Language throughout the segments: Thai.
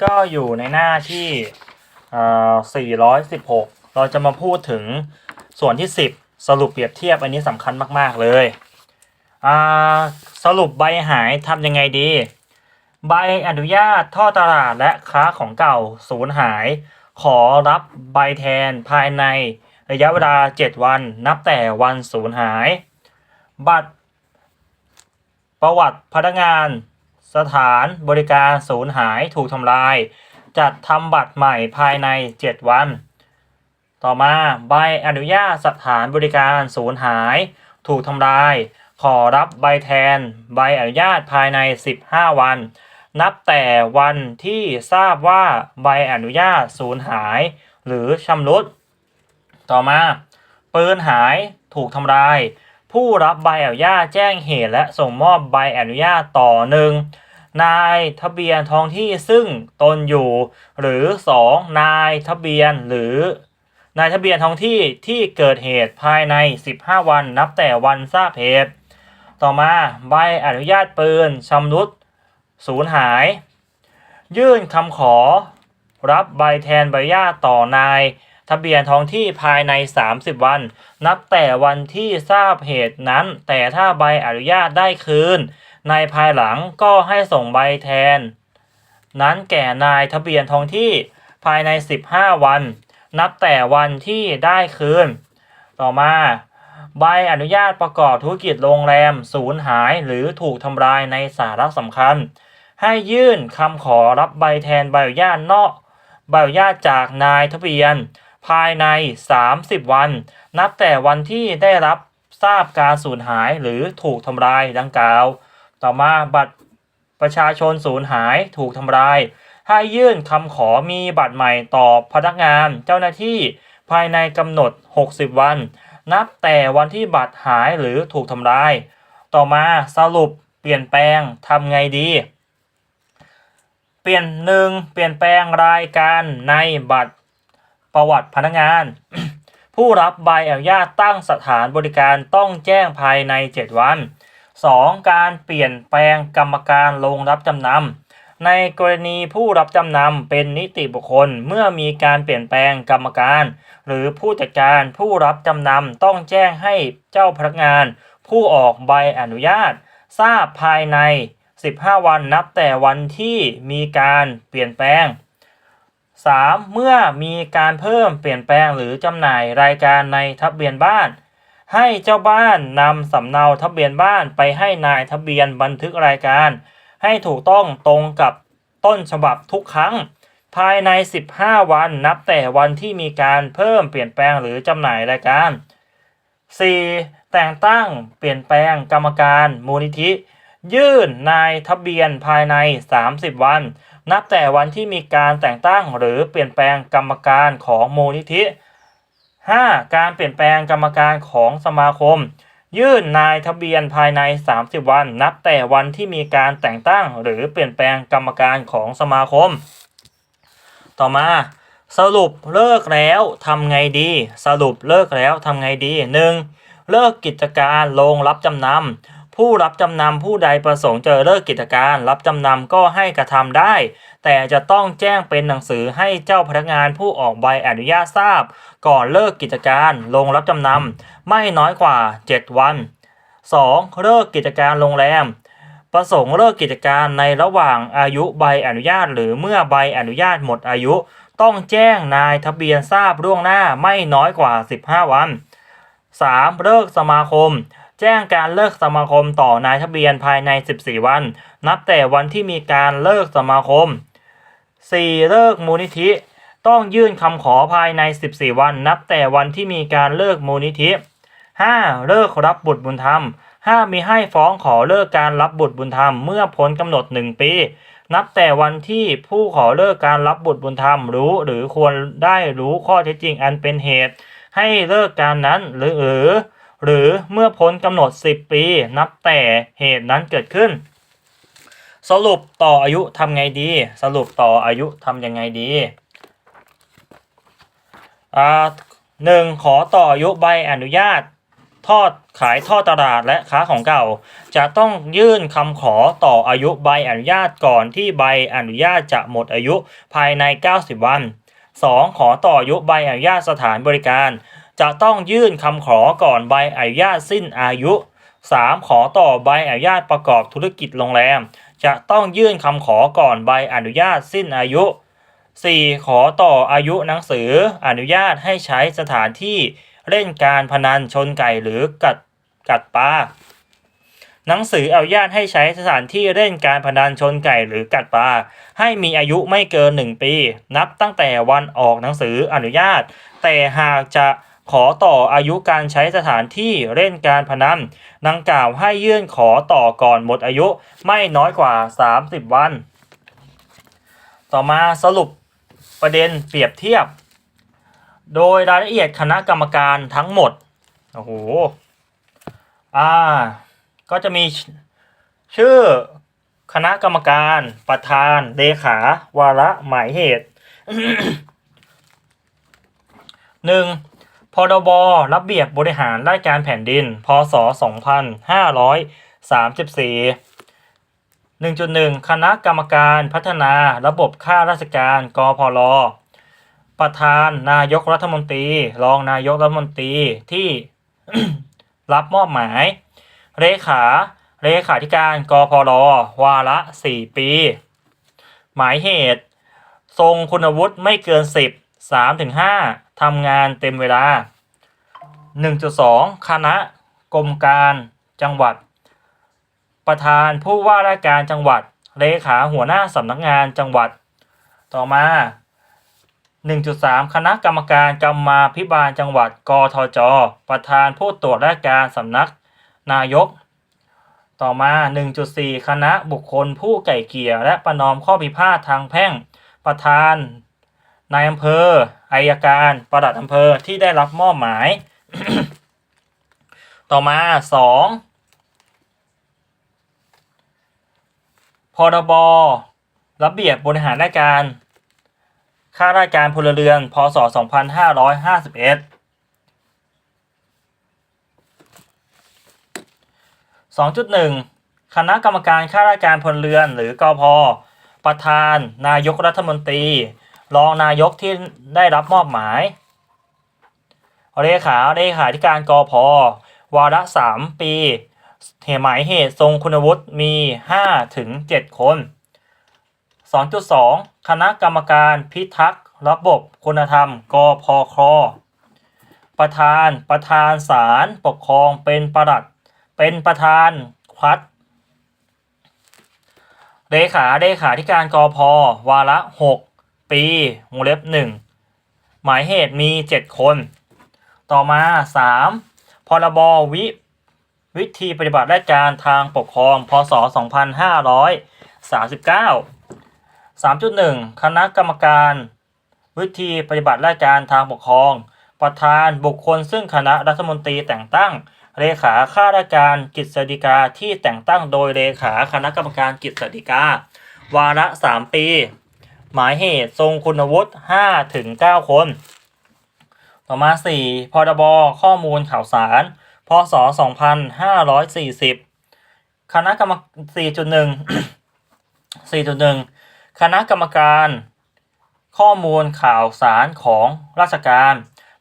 ก็อยู่ในหน้าที่ 416 เราจะมาพูดถึงส่วนที่ 10 สรุปเปรียบเทียบอันนี้สำคัญมากๆเลย สรุปใบหายทำยังไงดี ใบอนุญาตท่อตลาดและค้าของเก่าสูญหาย ขอรับใบแทนภายในระยะเวลา 7 วันนับแต่วันสูญหาย บัตรประวัติพนักงาน สถานบริการสูญหายถูกทำลาย จัดทำบัตรใหม่ภายใน 7 วัน ต่อมาใบอนุญาตสถานบริการสูญหาย ถูกทำลาย ขอรับใบแทน ใบอนุญาตภายใน 15 วัน นับแต่วันที่ทราบว่าใบอนุญาตสูญหาย หรือชำรุด ต่อมาปืนหายถูกทำลาย ผู้รับใบอนุญาตแจ้งเหตุและส่งมอบใบอนุญาตต่อหนึ่งนายทะเบียนท้องที่ซึ่งตนอยู่ หรือ 2 นายทะเบียนหรือนายทะเบียนท้องที่ที่เกิดเหตุภายใน 15 วันนับแต่วันทราบเหตุ ต่อมาใบอนุญาตปืนชำรุดสูญหาย ยื่นคำขอ รับใบแทนใบอนุญาตต่อนาย ทะเบียนท้องที่ภายใน 30 วัน นับแต่วันที่ทราบเหตุนั้น แต่ถ้าใบอนุญาตได้คืน ในภายหลังก็ให้ส่งใบแทน นั้นแก่นายทะเบียนท้องที่ภายใน 15 วัน นับแต่วันที่ได้คืน ต่อมาใบอนุญาตประกอบธุรกิจโรงแรมสูญหายหรือถูกทำลายในสาระสำคัญ ให้ยื่นคำขอรับใบแทนใบอนุญาตนอกใบอนุญาตจากนายทะเบียน ภายใน 30 วัน นับแต่วันที่ได้รับทราบการสูญหายหรือถูกทำลายดังกล่าว ต่อมาบัตรประชาชนสูญหายถูกทำลาย ให้ยื่นคำขอมีบัตรใหม่ต่อพนักงานเจ้าหน้าที่ภายในกำหนด 60 วัน นับแต่วันที่บัตรหายหรือถูกทำลาย ต่อมาสรุปเปลี่ยนแปลงทำไงดี เปลี่ยนหนึ่งเปลี่ยนแปลงรายการในบัตร ประวัติพนักงาน ผู้รับใบอนุญาตตั้งสถานบริการต้องแจ้งภายใน 7 วัน 2. การเปลี่ยนแปลงกรรมการลงรับจำนำในกรณีผู้รับจำนำเป็นนิติบุคคลเมื่อมีการเปลี่ยนแปลงกรรมการ หรือผู้จัดการผู้รับจำนำต้องแจ้งให้เจ้าพนักงาน ผู้ออกใบอนุญาต ทราบภายใน 15 วันนับแต่วันที่มีการเปลี่ยนแปลง 3. เมื่อมีการเพิ่มเปลี่ยนแปลงหรือจำหน่ายรายการในทะเบียนบ้าน ให้เจ้าบ้านนำสำเนาทะเบียนบ้านไปให้นายทะเบียนบันทึกรายการ ให้ถูกต้องตรงกับต้นฉบับทุกครั้ง ภายใน 15 วันนับแต่วันที่มีการเพิ่มเปลี่ยนแปลงหรือจำหน่ายรายการ 4. แต่งตั้งเปลี่ยนแปลงกรรมการมูลนิธิ ยื่นนายทะเบียนภายใน 30 วัน นับแต่วันที่มีการแต่งตั้งหรือเปลี่ยนแปลงกรรมการของมูลนิธิ 5. การเปลี่ยนแปลงกรรมการของสมาคม ยื่นนายทะเบียนภายใน 30 วัน นับแต่วันที่มีการแต่งตั้งหรือเปลี่ยนแปลงกรรมการของสมาคม ต่อมา สรุปเลิกแล้วทำไงดี สรุปเลิกแล้วทำไงดี 1. เลิกกิจการโรงรับจำนำ ผู้รับจำนำผู้ใดประสงค์จะเลิกกิจการ รับจำนำก็ให้กระทำได้ แต่จะต้องแจ้งเป็นหนังสือให้เจ้าพนักงานผู้ออกใบอนุญาตทราบ ก่อนเลิกกิจการโรงรับจำนำไม่น้อยกว่า 7 วัน 2. เลิกกิจการโรงแรม ประสงค์เลิกกิจการในระหว่างอายุใบอนุญาต หรือเมื่อใบอนุญาตหมดอายุ ต้องแจ้งนายทะเบียนทราบล่วงหน้าไม่น้อยกว่า 15 วัน 3. เลิกสมาคม แจ้งการเลิกสมาคมต่อนายทะเบียนภายใน 14 วัน นับแต่วันที่มีการเลิกสมาคม 4. เลิกมูลนิธิ ต้องยื่นคำขอภายใน 14 วัน นับแต่วันที่มีการเลิกมูลนิธิ 5. เลิกรับบุตรบุญธรรมห้ามมีให้ฟ้องขอเลิกการรับบุตรบุญธรรมเมื่อพ้นกำหนด 1 ปี นับแต่วันที่ผู้ขอเลิกการรับบุตรบุญธรรมรู้หรือควรได้รู้ข้อเท็จจริงอันเป็นเหตุ ให้เลิกการนั้นหรือหรือ หรือเมื่อพ้นกำหนด 10 ปี นับแต่เหตุนั้นเกิดขึ้น สรุปต่ออายุทำไงดี สรุปต่ออายุทำยังไงดีอ่าหนึ่งขอต่ออายุใบอนุญาต ทอดขายท่อตลาดและค้าของเก่า จะต้องยื่นคำขอต่ออายุใบอนุญาตก่อนที่ใบอนุญาตจะหมดอายุภายใน 90 วัน 2. ขอต่ออายุใบอนุญาตสถานบริการ จะต้องยื่นคำขอก่อนใบอนุญาตสิ้นอายุ 3. ขอต่อใบอนุญาตประกอบธุรกิจโรงแรม จะต้องยื่นคำขอก่อนใบอนุญาตสิ้นอายุ 4. ขอต่ออายุหนังสืออนุญาตให้ใช้สถานที่เล่นการพนันชนไก่หรือกัดกัดปลาหนังสืออนุญาตให้ใช้สถานที่เล่นการพนันชนไก่หรือกัดปลาให้มีอายุไม่เกิน 1 ปี นับตั้งแต่วันออกหนังสืออนุญาต แต่หากจะ ขอต่ออายุการใช้สถานที่เล่นการพนันดังกล่าวให้ยื่นขอต่อก่อนหมดอายุไม่น้อยกว่า 30 วัน ต่อมาสรุปประเด็นเปรียบเทียบ โดยรายละเอียดคณะกรรมการทั้งหมด โอ้โห อ่า ก็จะมีชื่อคณะกรรมการประธานเลขาวาระหมายเหตุหนึ่ง พรบระเบียบบริหารราชการแผ่นดิน พศ 2534 1.1 คณะกรรมการพัฒนาระบบข้าราชการกพลประธานนายกรัฐมนตรี รองนายกรัฐมนตรีที่รับมอบหมาย เลขาเลขาธิการกพลวาระ 4 ปี หมายเหตุ ทรงคุณวุฒิไม่เกิน 10 3-5 ทำงานเต็มเวลา 1.2 คณะกรมการจังหวัด ประธานผู้ว่าราชการจังหวัด เลขาหัวหน้าสำนักงานจังหวัด ต่อมา 1.3 คณะกรรมการกรรมาภิบาลจังหวัด กทจ ประธานผู้ตรวจราชการสำนักนายก ต่อมา 1.4 คณะบุคคลผู้ไก่เกี่ยและประนอมข้อพิพาททางแพ่ง ประธาน นายอำเภออายการปลัดอำเภอที่ได้รับมอบหมาย ต่อมา 2 พรบระเบียบบริหารราชการข้าราชการพลเรือน พศ 2551 2.1 คณะกรรมการข้าราชการพลเรือน หรือกอพประธาน นายกรัฐมนตรี รองนายกที่ได้รับมอบหมายเลขาเลขาธิการกอพวาระ3ปีเหตุหมายเหตุทรงคุณวุฒิมี5ถึง7คน 2.2 คณะกรรมการพิทักษ์ระบบคุณธรรมกพคประธานประธานศาลปกครองเป็นประหลัด เป็นประธานพัดเลขาเลขาธิการกพวาระ6 ปีวงเล็บ1หมายเหตุมี7คน ต่อมา 3. พรบวิวิธีปฏิบัติราชการทางปกครอง พศ 2539 3.1 คณะกรรมการ วิธีปฏิบัติราชการทางปกครอง ประธานบุคคลซึ่งคณะรัฐมนตรีแต่งตั้ง เลขาข้าราชการกิจสฎีกาที่แต่งตั้งโดยเลขาคณะกรรมการกิจสฎีกา วาระ 3 ปี หมายเหตุทรงคุณวุฒิ5ถึง9คน ต่อมา 4 พรบข้อมูลข่าวสาร พศ 2540 คณะกรรม4.1 4.1 คณะกรรมการ ข้อมูลข่าวสารของราชการ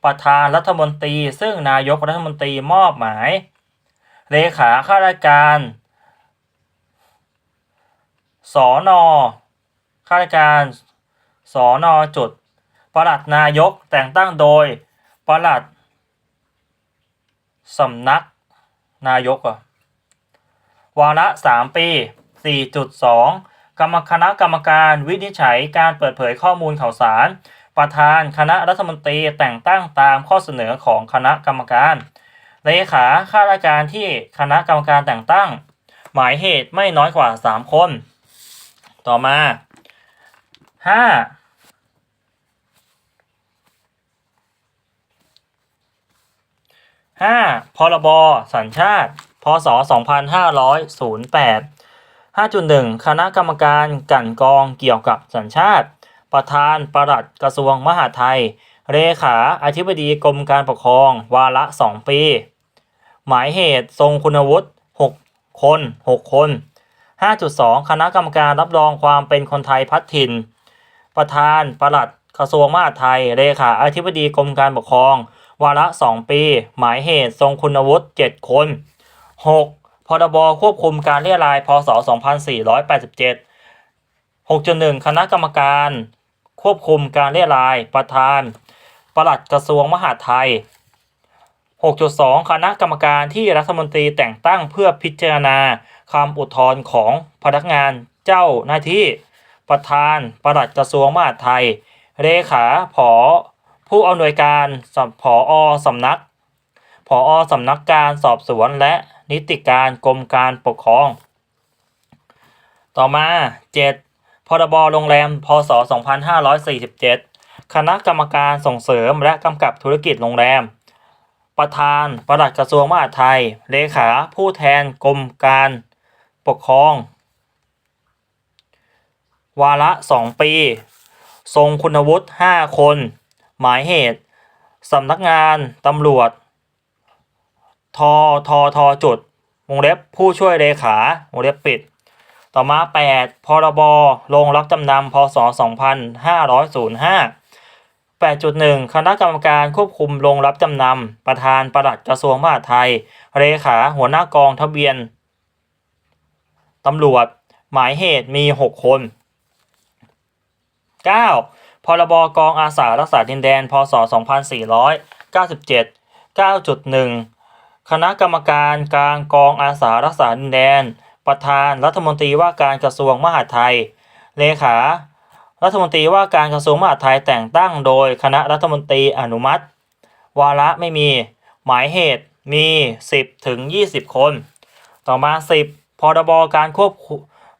ประธานรัฐมนตรี ซึ่งนายกรัฐมนตรีมอบหมาย เลขาข้าราชการสอนอ ข้าราชการสอนอจุดปลัดนายกแต่งตั้งโดยประหลัดสำนักนายกอะวาระ3ปี 4.2 กรรมคณะกรรมการวินิจฉัยการเปิดเผยข้อมูลข่าวสาร ประธานคณะรัฐมนตรีแต่งตั้งตามข้อเสนอของคณะกรรมการ เลขาข้าราชการที่คณะกรรมการแต่งตั้ง หมายเหตุไม่น้อยกว่า 3 คน ต่อมา 5. 5. พรบสัญชาติ พศ 2508 5.1 คณะกรรมการกันกองเกี่ยวกับสัญชาติ ประธานประหลัดกระทรวงมหาดไทย เลขาอธิบดีกรมการปกครอง วาระ 2 ปี หมายเหตุทรงคุณวุฒิ 6 คน 6 คน 5.2 คณะกรรมการรับรองความเป็นคนไทยพัดถิ่น ประธานประหลัดกระทรวงมหาดไทยเลขาอธิบดีกรมการปกครอง วาระ 2 ปี หมายเหตุทรงคุณวุฒิ7คน 6. พรบควบคุมการเรียรายพศ 2487 6.1 คณะกรรมการ ควบคุมการเรียรายประธาน ประหลัดกระทรวงมหาดไทย 6.2 คณะกรรมการที่รัฐมนตรีแต่งตั้งเพื่อพิจารณาคำอุทธรณ์ของพนักงานเจ้าหน้าที่ ประธานปลัดกระทรวงมหาดไทย เลขาผอผู้อำนวยการสผอสำนักผอสำนักการสอบสวนและนิติการกรมการปกครอง ต่อมา 7. พรบโรงแรม พศ 2547 คณะกรรมการส่งเสริมและกำกับธุรกิจโรงแรม ประธานปลัดกระทรวงมหาดไทย เลขาผู้แทนกรมการปกครอง วาระ 2 ปี ทรงคุณวุฒิ 5 คน หมายเหตุ สำนักงานตำรวจ ทททจุด วงเล็บผู้ช่วยเลขาวงเล็บปิด ต่อมา 8 พรบโรงรับจำนำพศ 2505 8.1 คณะกรรมการควบคุมโรงรับจำนำ ประธานประหลัดกระทรวงมหาดไทย เลขาหัวหน้ากองทะเบียน ตำรวจ หมายเหตุมี 6 คน 9. พรบกองอาสารักษาดินแดน พศ 2497 9.1 คณะกรรมการกลางกองอาสารักษาดินแดน ประธานรัฐมนตรีว่าการกระทรวงมหาดไทย เลขา รัฐมนตรีว่าการกระทรวงมหาดไทยแต่งตั้งโดยคณะรัฐมนตรีอนุมัติ วาระไม่มี หมายเหตุมี 10 ถึง 20 คน ต่อมา 10พรบการควบ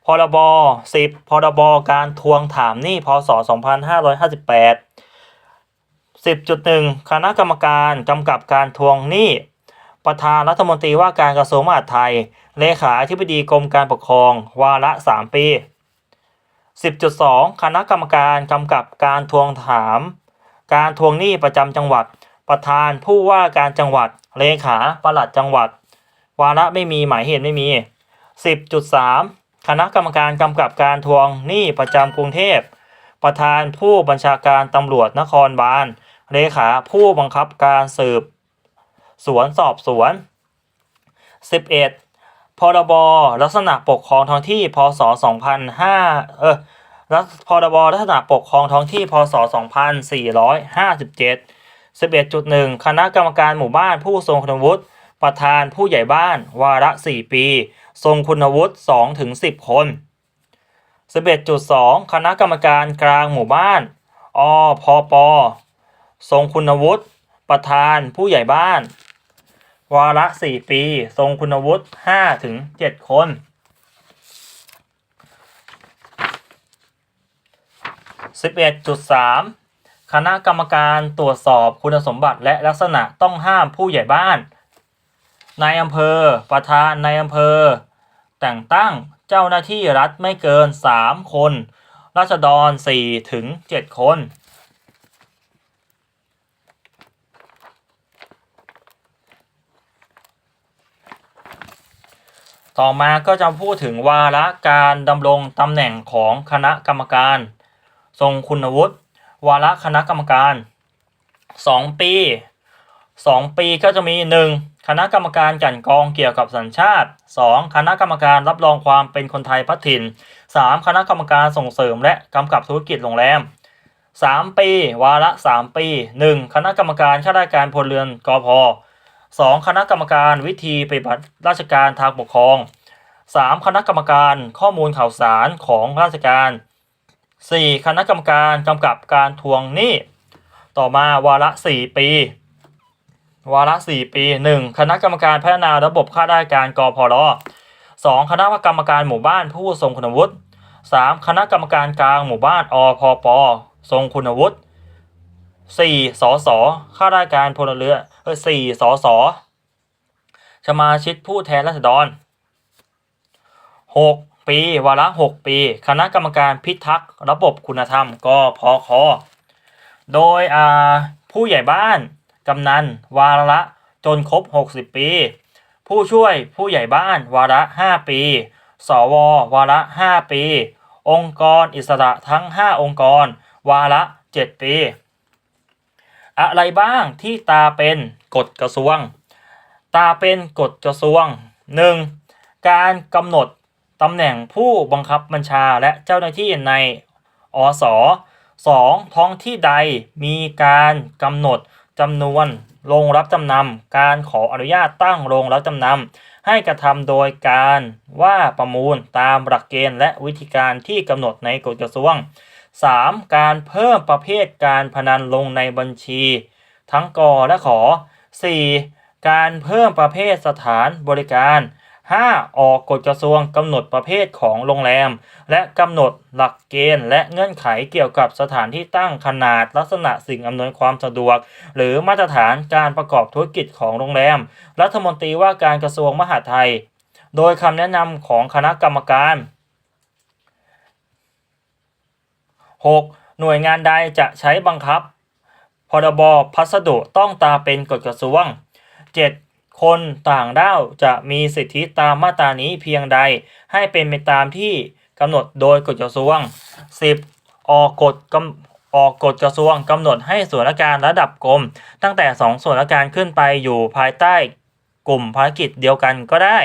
พรบ10พรบการทวงถามหนี้พศ 2558 10.1 คณะกรรมการกำกับการทวงหนี้ ประธานรัฐมนตรีว่าการกระทรวงมหาดไทย เลขาธิบดีกรมการปกครอง วาระ 3 ปี 10.2 คณะกรรมการกำกับการทวงถาม การทวงหนี้ประจำจังหวัด ประธานผู้ว่าการจังหวัด เลขาปลัดจังหวัด วาระไม่มีหมายเหตุไม่มี 10.3 คณะกรรมการกำกับการทวงหนี้ประจำกรุงเทพ ประธานผู้บัญชาการตำรวจนครบาล เลขาผู้บังคับการสืบ สวนสอบสวน 11. พรบ ลักษณะปกครองท้องที่ พศ 2005เออรัฐพรบ ลักษณะปกครองท้องที่ พศ 2457 11.1 คณะกรรมการหมู่บ้านผู้ทรงคุณวุฒิ ประธานผู้ใหญ่บ้าน วาระ 4 ปี ทรงคุณวุฒิ2ถึง10 คน 11.2 คณะกรรมการกลางหมู่บ้าน อพปทรงคุณวุฒิประธานผู้ใหญ่บ้าน วาระ 4 ปี ทรงคุณวุฒิ5ถึง7คน 11.3 คณะกรรมการตรวจสอบคุณสมบัติและลักษณะต้องห้ามผู้ใหญ่บ้าน นายอำเภอ ประธานนายอำเภอ แต่งตั้งเจ้าหน้าที่รัฐไม่เกิน 3 คน ราษฎร4ถึง 7 คน ต่อมาก็จะพูดถึงวาระการดำรงตำแหน่งของคณะกรรมการ ทรงคุณวุฒิวาระคณะกรรมการ 2 ปี 2 ปีก็จะมี 1. คณะกรรมการกันกองเกี่ยวกับสัญชาติ 2. คณะกรรมการรับรองความเป็นคนไทยพัฒถิ่น 3. คณะกรรมการส่งเสริมและกำกับธุรกิจโรงแรม 3 ปี วาระ 3 ปี 1. คณะกรรมการข้าราชการพลเรือนกพอ 2. คณะกรรมการวิธีปฏิบัติราชการทางปกครอง 3. คณะกรรมการข้อมูลข่าวสารของราชการ 4. คณะกรรมการกำกับการทวงหนี้ ต่อมาวาระ 4 ปี วาระ 4 ปี 1. คณะกรรมการพัฒนาระบบข้าราชการกพร 2. คณะกรรมการหมู่บ้านผู้ทรงคุณวุฒิ 3. คณะกรรมการกลางหมู่บ้านอพปทรงคุณวุฒิ 4. สสข้าราชการพลเรือเออ4สสสมาชิกผู้แทนราษฎร 6 ปี วาระ 6 ปี คณะกรรมการพิทักษ์ระบบคุณธรรมกพค โดยอาผู้ใหญ่บ้าน กำนันวาระจนครบ 60 ปี ผู้ช่วยผู้ใหญ่บ้านวาระ 5 ปี สว วาระ 5 ปี องค์กรอิสระทั้ง 5 องค์กร วาระ 7 ปี อะไรบ้างที่ตาเป็นกฎกระทรวง ตาเป็นกฎกระทรวง 1. การกำหนดตำแหน่งผู้บังคับบัญชาและเจ้าหน้าที่ในอส 2. ท้องที่ใดมีการกำหนด จำนวนโรงรับจำนำการขออนุญาตตั้งโรงรับจำนำให้กระทำโดยการว่าประมูลตามหลักเกณฑ์และวิธีการที่กำหนดในกฎกระทรวง 3. การเพิ่มประเภทการพนันลงในบัญชี ทั้งกอและขอ 4. การเพิ่มประเภทสถานบริการ 5. ออกกฎกระทรวงกำหนดประเภทของโรงแรม และกำหนดหลักเกณฑ์ และเงื่อนไขเกี่ยวกับสถานที่ตั้งขนาดลักษณะสิ่งอำนวยความสะดวก หรือมาตรฐานการประกอบธุรกิจของโรงแรม รัฐมนตรีว่าการกระทรวงมหาดไทย โดยคำแนะนำของคณะกรรมการ 6. หน่วยงานใดจะใช้บังคับพรบพัสดุต้องตาเป็นกฎกระทรวง 7. คนต่างด้าวจะมีสิทธิตามมาตรานี้เพียงใด ให้เป็นไปตามที่กำหนดโดยกฎกระทรวง 10. ออกกฎกำออกกฎกระทรวงกำหนดให้ส่วนราชการระดับกรม ตั้งแต่ 2 ส่วนราชการขึ้นไปอยู่ภายใต้กลุ่มภารกิจเดียวกันก็ได้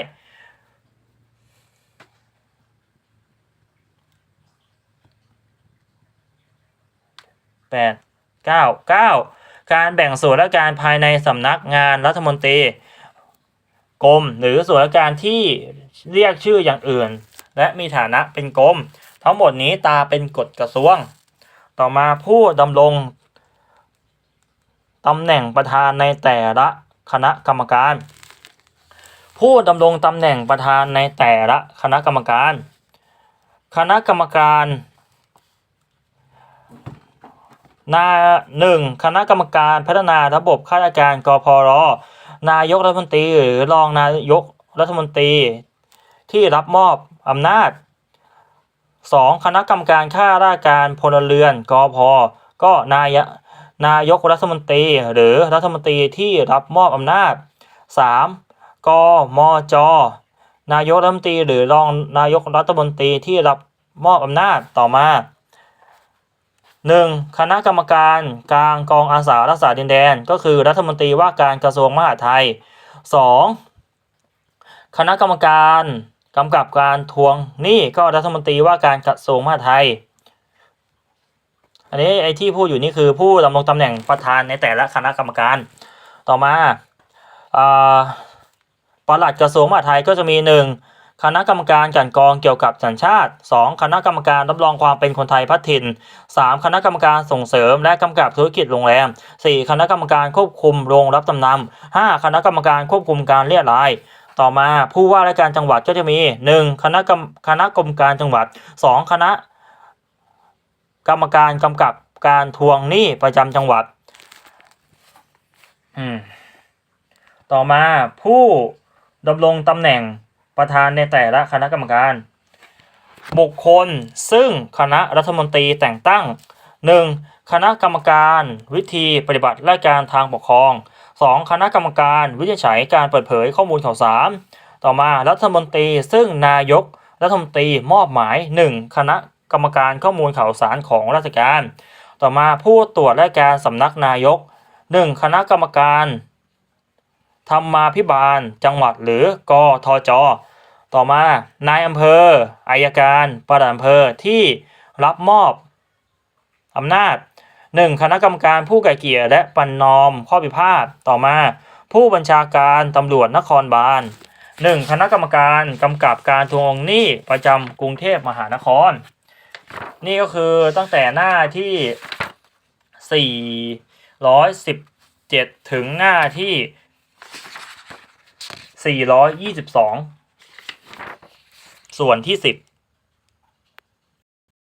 แปดเก้าเก้าการแบ่งส่วนราชการภายในสำนักงานรัฐมนตรี กรมหรือส่วนราชการที่เรียกชื่ออย่างอื่น และมีฐานะเป็นกรมทั้งหมดนี้ตาเป็นกฎกระทรวง ต่อมาผู้ดำรงตำแหน่งประธานในแต่ละคณะกรรมการ ผู้ดำรงตำแหน่งประธานในแต่ละคณะกรรมการ คณะกรรมการนาหนึ่งคณะกรรมการพัฒนาระบบข้าราชการกพร นายกรัฐมนตรีหรือรองนายกรัฐมนตรีที่รับมอบอำนาจ 2. คณะกรรมการข้าราชการพลเรือนกพก็นายนายกรัฐมนตรีหรือรัฐมนตรีที่รับมอบอำนาจ 3. กมจ นายกรัฐมนตรีหรือรองนายกรัฐมนตรีที่รับมอบอำนาจต่อมา 1. คณะกรรมการกลางกองอาสารักษาดินแดน ก็คือรัฐมนตรีว่าการกระทรวงมหาดไทย 2. คณะกรรมการกำกับการทวงหนี้ก็รัฐมนตรีว่าการกระทรวงมหาดไทย อันนี้ไอ้ที่พูดอยู่นี่คือผู้ดำรงตำแหน่งประธานในแต่ละคณะกรรมการ ต่อมาอปลัดกระทรวงมหาดไทยก็จะมีหนึ่ง คณะกรรมการกันกองเกี่ยวกับสัญชาติ 2. คณะกรรมการรับรองความเป็นคนไทยพัฒถิ่น 3. คณะกรรมการส่งเสริมและกำกับธุรกิจโรงแรม 4. คณะกรรมการควบคุมโรงรับจำนำ 5. คณะกรรมการควบคุมการเรียรายต่อมาผู้ว่าราชการจังหวัดก็จะมี 1. คณะกรรมคณะกรรมการจังหวัด 2. คณะกรรมการกำกับการทวงหนี้ประจำจังหวัดต่อมาผู้ดำรงตำแหน่ง ประธานในแต่ละคณะกรรมการ บุคคลซึ่งคณะรัฐมนตรีแต่งตั้ง 1. คณะกรรมการวิธีปฏิบัติราชการทางปกครอง 2. คณะกรรมการวินิจฉัยการเปิดเผยข้อมูลข่าวสาร ต่อมารัฐมนตรีซึ่งนายกรัฐมนตรีมอบหมาย 1. คณะกรรมการข้อมูลข่าวสารของราชการ ต่อมาผู้ตรวจราชการสำนักนายก 1. คณะกรรมการ ธรรมาภิบาล จังหวัดหรือกทจต่อมานายอำเภออายการปลัดอำเภอที่รับมอบอำนาจ 1. คณะกรรมการผู้ไก่เกลี่ยและปรนนอมข้อพิพาทต่อมาผู้บัญชาการตำรวจนครบาล 1. คณะกรรมการกำกับการทวงหนี้ประจำกรุงเทพมหานคร นี่ก็คือตั้งแต่หน้าที่ 417 ถึงหน้าที่ 422 ส่วนที่ 10